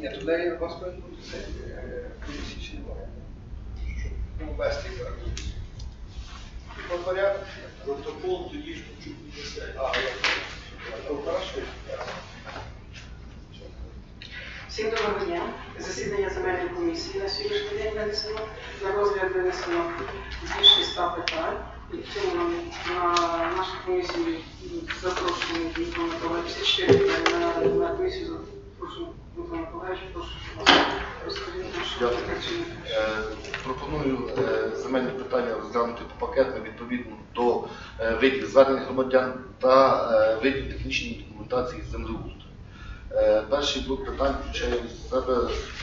Ні, неї у вас повинен бути чи немає. Щоб ну, вести яка комісія. По порядку. Протокол тоді ж почув не А, то хорошо. Всім доброго дня. Засідання земельної комісії на сьогоднішній день винесено. На розгляд винесено більше ста питань. І в цьому на нашу комісію запрошені Дмитро Миколаївич. 54 питання на, на комісію. Пропоную е, земельні питання розглянути попакетно відповідно до е, видів звернень громадян та е, видів технічної документації землеустрою. Е, Перший блок питань включає в себе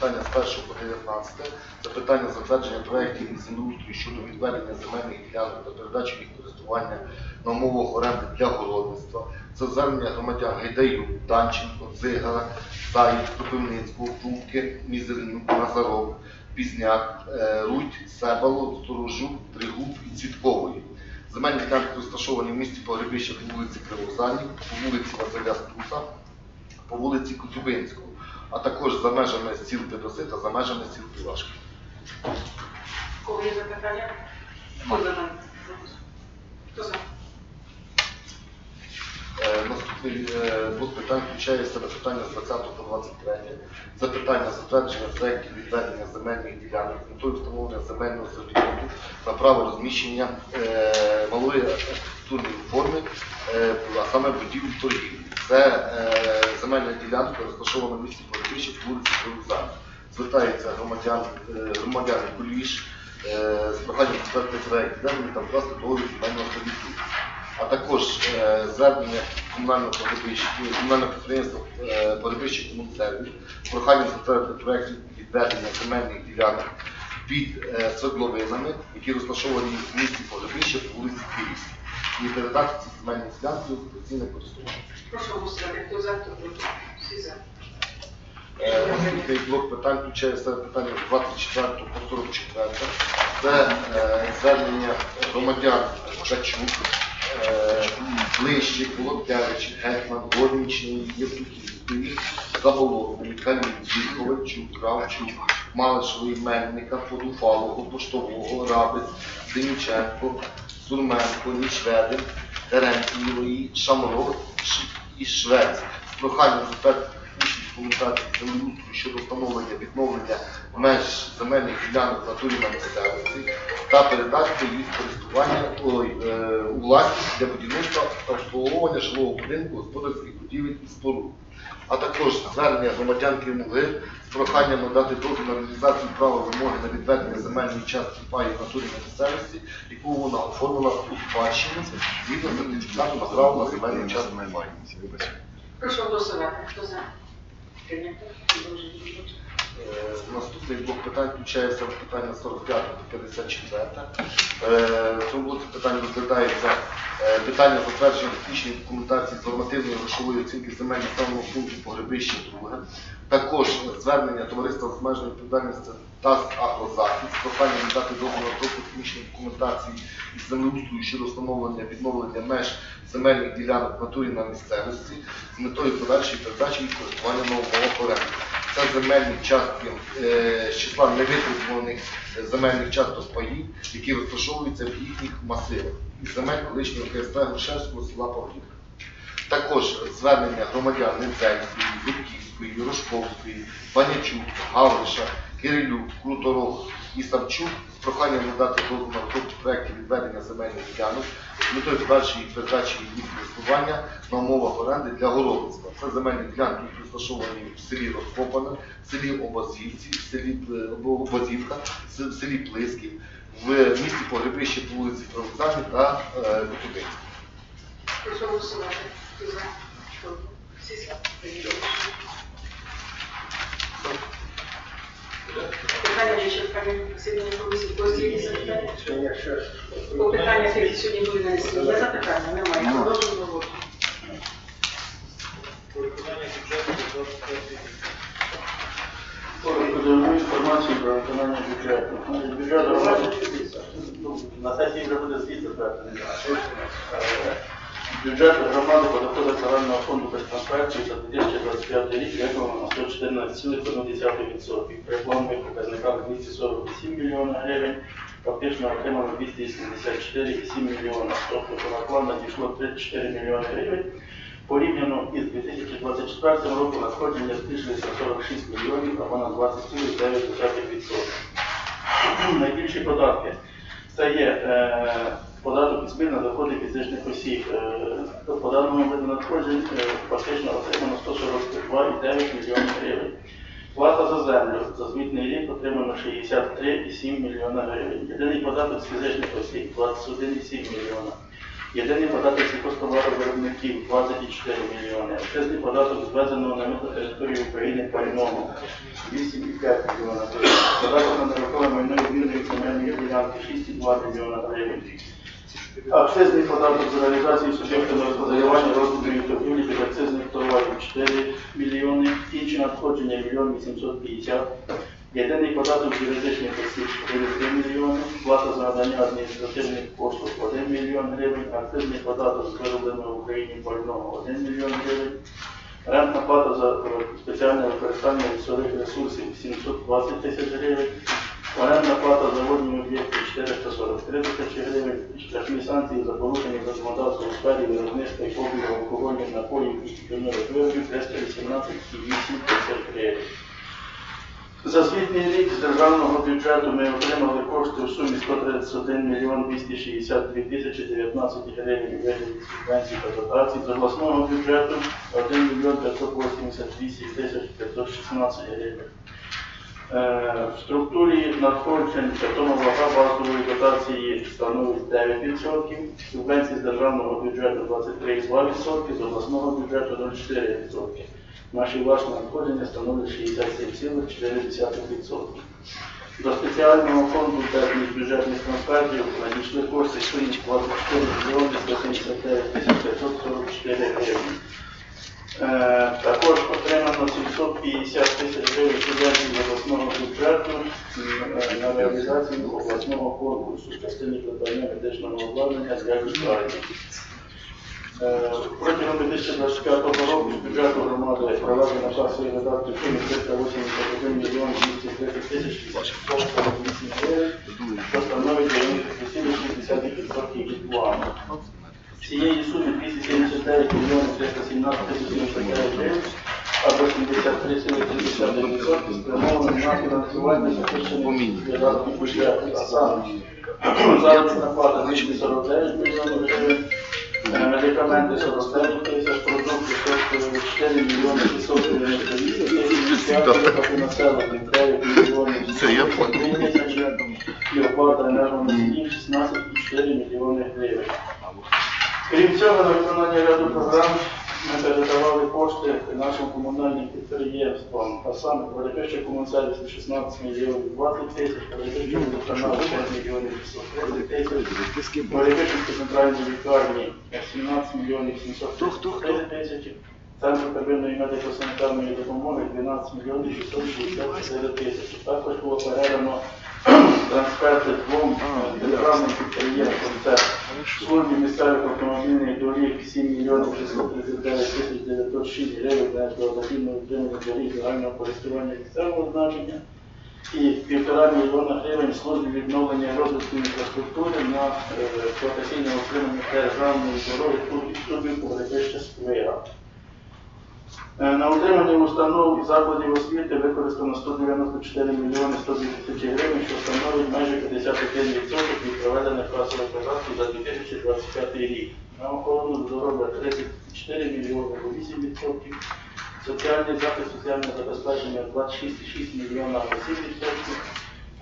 питання з 1 по 19. Це питання затвердження проєктів землеустрою щодо відведення земельних ділянок та передачі їх користування на умовах оренди для городництва. Це звернення громадян Гайдаю, Данченко, Зигара, Заїв, Кропивницького, Трубки, Мізернюк, Назаров, Пізняк, е, Рудь, Себало, Сторожук, Тригуб і Цвіткової. Земельні ділянки розташовані в місті Погребище по вулиці Кривозанів, по вулиці Василя Стуса, по вулиці Коцюбинського, а також за межами сіл Тедоси та за межами сіл Пілашки. В Кого є запитання? Хто за мене? Хто за? Е, Наступний е, блок питань включає себе питання з 20 по 23. Це питання затвердження проєктів відведення земельних ділянок метою встановлення земельного сертифікату на право розміщення е, малої архітектурної форми, е, а саме будівлі торгівлі. Це е, земельна ділянка розташована в місті по вулиці Привокзальна. Звертається громадян, е, громадяни Куліш е, з проханням затвердити проєкт відведення та вкласти договір земельного сертифікату а також е, звернення комунального комунального підприємства е, погребища комунсервіс з затвердити проєкт відведення земельних ділянок під е, свердловинами, які розташовані в місті погребища по вулиці Київській, і передати ці земельні ділянки у постійне користування. Прошу голосувати. Хто за, хто проти? Всі за. Е, блок питань включає себе питання з 24 по 44. Це е, звернення громадян Чачук, е, Лищик, Володявич, Гетман, Горнічний, Євтухівської, Заболотний, Калінці, Ковальчук, Кравчук, Малишевої, Мельника, Подуфалого, Поштового, Рабець, Деніченко, Сурменко, Нічведин, Терентієвої, Шамрот і Швець. Прохання затвердити документації землеустрою щодо встановлення відновлення меж земельних ділянок в натурі на місцевості та передати їх користування е, у власність для будівництва та обслуговування жилого будинку, господарських будівель і споруд. А також звернення громадянки Муги з проханням надати дозвіл на реалізацію права вимоги на відведення земельної частки паї в натурі на місцевості, яку вона оформила у спадщину згідно з сертифікатом на право на земельну частку паї. Прошу голосувати. Хто за? Е, Наступний блок питань включається в питання 45 до 54. Е, цьому блоці питання розглядається е, питання затвердження технічної документації з нормативної грошової оцінки земель населеного пункту Погребище друге. Також звернення товариства з обмеженою відповідальністю ТАС Агрозахід з проханням надати дозвіл розробку технічної документації із землеустрою щодо встановлення відновлення меж земельних ділянок натурі на місцевості з метою подальшої передачі їх користування на умовах. Це земельні частки е, з числа невитребуваних земельних часток паїв, які розташовуються в їхніх масивах із земель колишнього КСП Грушевського села Павлівка. Також звернення громадян Недзельської, Зубківської, Рожковської, Банячук, Гавриша, Кирилюк, Круторог і Савчук з проханням надати дозвіл на розробку проєктів відведення земельних ділянок з метою подальшої передачі їх користування на умовах оренди для городництва. Це земельні ділянки, розташовані в селі Розкопане, в селі Обазівці, в селі е, Обазівка, в селі Плисків, в місті Погребище по вулиці Привокзальній та е, Прошу голосувати. Прийнято. Питання вичерпані. Засідання комісії. Когось є якісь запитання? По питаннях, які сьогодні були нанесені. Є запитання? Немає. Продовжуємо роботу. Виконання бюджету до 23 Подаю інформацію про виконання бюджету. Бюджет громади на сесії вже буде звіт затверджений. Бюджет громади по доходах фонду без трансфертів за 2025 рік виконано на 114,1%. При планових показниках 247 мільйонів гривень, фактично отримано 274,7 мільйона. Тобто по накладу надійшло 34 мільйони гривень. Порівняно із 2024 роком надходження збільшилися 46 мільйонів або на 20,9%. Найбільші податки це є е, податок із на доходи фізичних осіб. Е, по даному виду надходжень е, фактично отримано 142,9 мільйонів гривень. Плата за землю за звітний рік отримано 63,7 мільйона гривень. Єдиний податок з фізичних осіб 21,7 мільйона. Єдиний податок сільхозтоваровиробників 24 мільйони. Акцизний податок звезеного на митну територію України пального 8,5 мільйона гривень. Податок на нерухоме майно відмірної земельної ділянки 6,2 мільйона гривень. Акцизний податок з реалізації суб'єктами господарювання розвитку і торгівлі від акцизних товарів 4 мільйони, інші надходження 1 мільйон 850, єдиний податок з юридичних осіб 4 мільйони, плата за надання адміністративних послуг 1 мільйон гривень, акцизний податок з виробленого в Україні пального 1 мільйон гривень, рентна плата за е, спеціальне використання лісових ресурсів 720 тисяч гривень, Орендна плата за водні об'єкти 443 тисячі гривень, штрафні санкції за порушення законодавства у сфері виробництва і обігу алкогольних напоїв і тютюнових виробів 318,8 тисяч гривень. За звітний рік з державного бюджету ми отримали кошти в сумі 131 мільйон 262 тисячі 19 гривень вигляді субвенцій та дотацій. З обласного бюджету 1 мільйон 588 тисяч 516 гривень. Е, В структурі надходжень святому вага базової дотації становить 9%, субвенції з державного бюджету 23,2%, з обласного бюджету 0,4%. Наші власні надходження становлять 67,4%. До спеціального фонду державних бюджетних трансфертів надійшли кошти в сумі 24 мільйони 179 тисяч 544 гривень. Е, Також отримано 750 тисяч гривень субвенцій з обласного бюджету е, на реалізацію обласного конкурсу в частині придбання медичного обладнання для лікарні. Е, Протягом 2025 року з бюджету громади проведено касові видатки в сумі 381 мільйон 230 тисяч 848 гривень, що становить 90,6% від плану. Цієї суми 279 мільйонів 317 тисяч 79 гривень, або 73,3% спрямовано на фінансування захищених видатків бюджету, а саме. Заробітна плата 249 мільйонів гривень, е, медикаменти 49 тисяч, продукти 4 мільйони 698 тисяч, населення 9 мільйонів Це я 3 тисячі, і оплата енергоносіїв 16,4 мільйони гривень. Крім цього, на виконання ряду програм ми передавали кошти нашим комунальним підприємствам, а саме перепище комунсервісу 16 мільйонів 20 тисяч, перепище водоканалу 5 мільйонів 630 тисяч, перепище центральної лікарні 17 мільйонів 734 тисячі, Центру первинної медико-санітарної допомоги 12 мільйонів 664 тисячі. Також було передано трансферти двом державним підприємствам. Службі місцевих автомобільних доріг 7 мільйонів 639 тисяч 906 гривень на експлуатаційне утримання доріг загального користування місцевого значення і півтора мільйона гривень службі відновлення розвитку інфраструктури на е, експлуатаційне утримання державної дороги Турбів Погребище Сквера. Е, На утримання установ і закладів освіти використано 194 мільйони 102 тисячі гривень, що становить майже 51% від проведених касових видатків за 2025 рік. На охорону здоров'я 34 мільйони або 8%, соціальний захист, соціальне забезпечення 26,6 мільйона або 7%,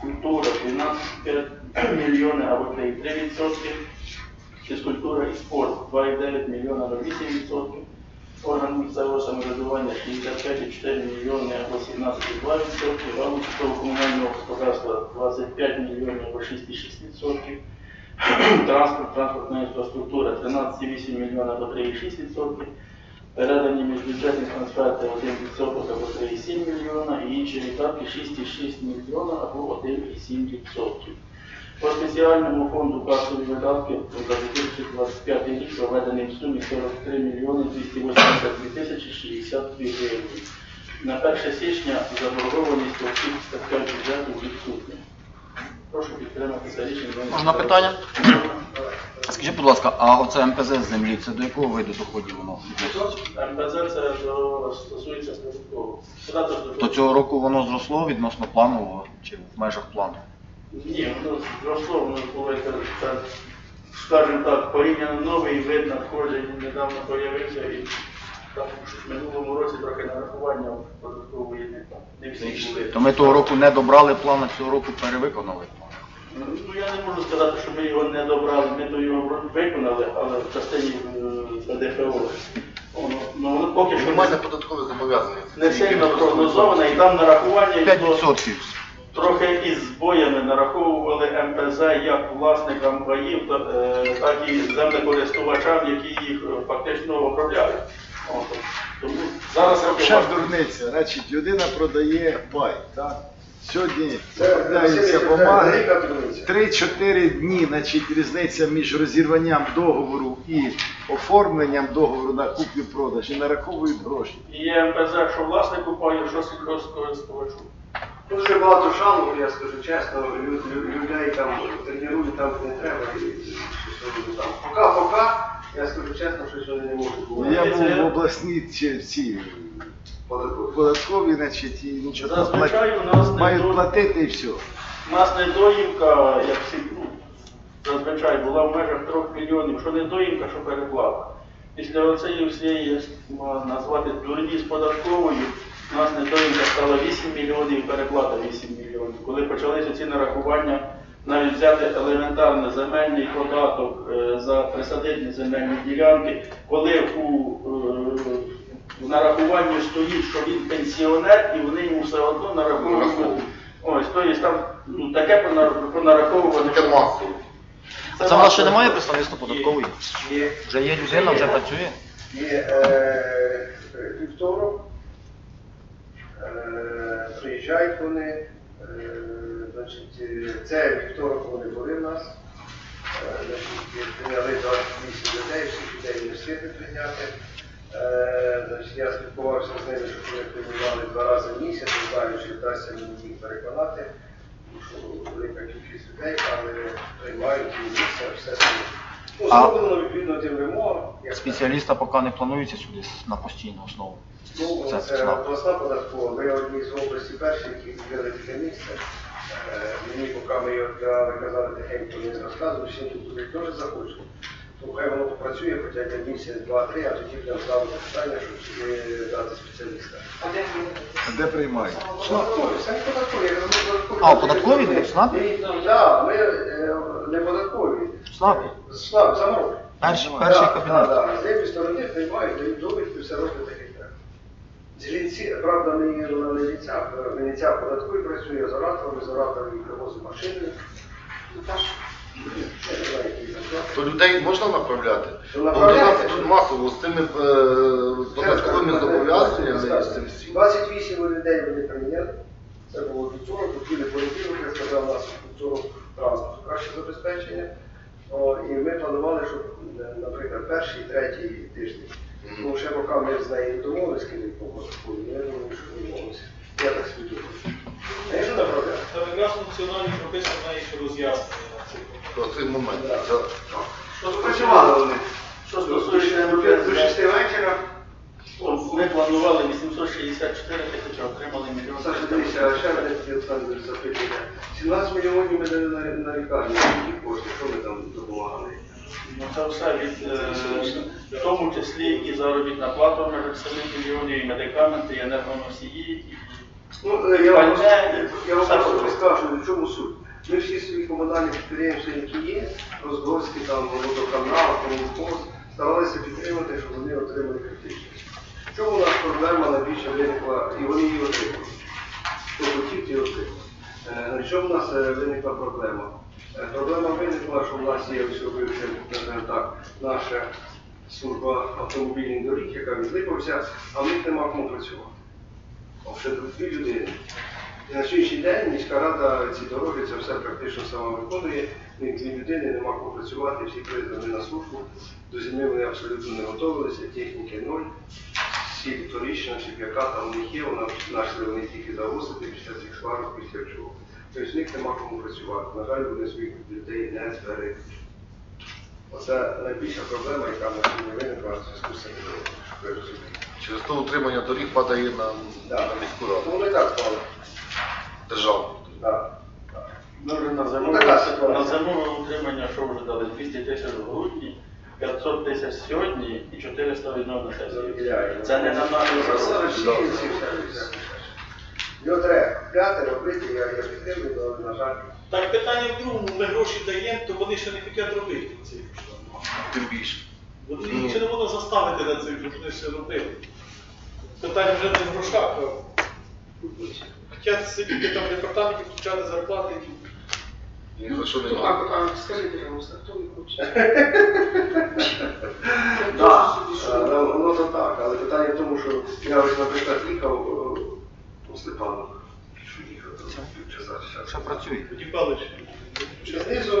культура 12 мільйони або 3,3%, фізкультура і спорт 2,9 мільйона або 8%, Орган місцевого самоврядування 65,4 мільйони або 17,2%, галузь комунального господарства 25 мільйонів або 6,6%, транспорт, транспортна інфраструктура 13,8 мільйона або 3,6%, передані міжбюджетні трансферти 1% або 3,7 мільйона і інші видатки 6,6 мільйона або 1,7%. По спеціальному фонду касові видатки за 2025 рік проведений в сумі 43 мільйони 282 тисячі 62 гривні. На 1 січня заборгованість у всіх статтях бюджету відсутня. Прошу підтримати це рішення. Можна питання? Скажіть, будь ласка, а оце МПЗ з землі, це до якого виду доходів воно? МПЗ це до, стосується статуткового. Податок То доходу. цього року воно зросло відносно планового чи в межах плану? Ні, воно зросло, воно було це, це, скажімо так, порівняно новий вид надходжень недавно появився і щось в минулому році трохи нарахування податкової не, не всі були. То ми того року не добрали план, а цього року перевиконали план. Ну я не можу сказати, що ми його не добрали, ми то його виконали, але в частині е, ПДФО. Ну, поки що Мінімальне не, податкове зобов'язання. не сильно прогнозоване, і там нарахування йшло 5%. Трохи із збоями нараховували МПЗ як власникам паїв, е, так і землекористувачам, які їх е, фактично обробляють. Тому зараз трохи дурниця. Значить, людина продає пай, так? Сьогодні Це продаються бумаги. 3-4 дні, значить, різниця між розірванням договору і оформленням договору на куплю-продаж і нараховують гроші. І є МПЗ, що власнику паю, що сільгоспкористувачу. Дуже багато шану, я скажу чесно, лю- лю- людей там тренують там де не треба. Поки-поки, я скажу чесно, щось вони не можуть. бо Я був в обласній ці податкові. значить, і нічого Зазвичай у нас не мають платити і все. У нас недоїмка, як всі, ну, зазвичай була в межах 3 мільйонів, що недоїмка, що переплата. Після цієї всієї, назвати, дурні з податковою, у нас недоїмка стала 8 мільйонів, переплата 8 мільйонів. Коли почалися ці нарахування, навіть взяти елементарний земельний податок е, за присадибні земельні ділянки, коли у, е, в нарахуванні стоїть, що він пенсіонер, і вони йому все одно нараховують. Ось, тобто там ну, таке понар- понараховувано. Таке масово. А це в нас ще немає представництва податкової? Є, Вже є людина, вже працює? є е, е, приїжджають вони, е, значить, е, це вівторок вони були в нас. Е, Значить, прийняли 28 людей, всіх людей не встигли прийняти. Е, Значить, я спілкувався з ними, щоб вони приймали два рази в місяць, не знаю, чи вдасться мені їх переконати, тому що велика кількість людей, але приймають і місце, все своє. Ну, А- відповідно тим вимогам. як Спеціаліста поки не планується сюди на постійну основу. Ну, Це це обласна податкова. Ми одні з області перші, які відкрили таке місце. Е, Мені, поки ми його казали тихенько, не розказували, всім тут туди теж захочуть. То хай воно попрацює хоча б місяць, два-три, а тоді будемо ставити питання, щоб сюди дати спеціаліста. А де? А де приймають? Податкові, самі податкові. А, податкові Так, ми е, не СНАПі? СНАП, замок. Перший, перший Так, кабінет. так, так. З цієї сторони приймають, дають довідки, все роблять так. Зілінці, правда, не вона не ліця, не ліця податкові працює з оратором, з оратором і привозить машини. Ну, та ж. Я не знаю, які там плати. То людей можна направляти? Бо до направляти. нас тут масово з цими е, податковими зобов'язаннями і з цим всім. 28 людей вони прийняли. Це було вівторок, хотіли понеділок, я сказав, у нас вівторок транспорту краще забезпечення. О, і ми планували, щоб, е, наприклад, перший, третій тиждень. Ну, ще поки ми з нею не домовились, коли по податкові, я думаю, що домовилися. Я так собі думаю. А якщо направляти? Там якраз функціональні прописки має ще роз'яснення на цей момент. Про цей момент. Так. Да. Що Працювали вони. Що стосується До МПЗ, 6 вечора. Ми планували 864 тисячі, отримали мільйон. Саша, дивіться, а ще мене Олександр 17 мільйонів ми дали на, на лікарню. Які кошти? Що ми там? Ну, це все від, е, в тому числі і заробітна плата в межах 7 мільйонів, і медикаменти, і енергоносії, і Ну, е, я вам, я просто просто. скажу, в чому суть. Ми всі свої комунальні підприємства, які є, Роздольський, там, водоканал, Комунспос, старалися підтримати, щоб вони отримали критичність. В чому у нас проблема найбільше виникла, і вони її отримали. Хто хотів, ті отримав. Е, В чому у нас е, виникла проблема? Проблема виникла, що в нас є все бивше, скажімо так, наша служба автомобільних доріг, яка відлипався, а них нема кому працювати. Вже дві людини. І на сьогоднішній день міська рада ці дороги, це все практично сама виконує. Ні дві людини, нема кого працювати, всі призвані на службу. До зими вони абсолютно не готувалися, техніки ноль. Всі вторічна, чи яка там у них є, вона почали вони тільки завозити після цих сварок, після чого. Тобто в них нема кому працювати. На жаль, вони своїх людей не зберегли. Оце найбільша проблема, яка на сьогодні виникла в зв'язку з цим ви. Через то утримання доріг падає на, Да. на міську раду, Ну, вони так стали. державну. Да. Ми вже на Ну, зимове, така ситуація. на зимове утримання, що вже дали 200 тисяч в грудні, 500 тисяч сьогодні і 400 відновлено сесії. Це не на нашу Це всі, всі, всі. Його треба купляти, робити, я, я підтримую, але, на жаль, Так питання в другому, ми гроші даємо, то вони ще не хочуть робити ці. Тим більше. Вони їх ще не можна заставити на це, щоб вони ще робили. Питання вже не в грошах. а Хотять сидіти там в департаменті, включати зарплати. Має. а, а хто не хоче? Так, воно то так, але питання в тому, що я наприклад, їхав е, Степану, що працює. Тоді палиш. Знизу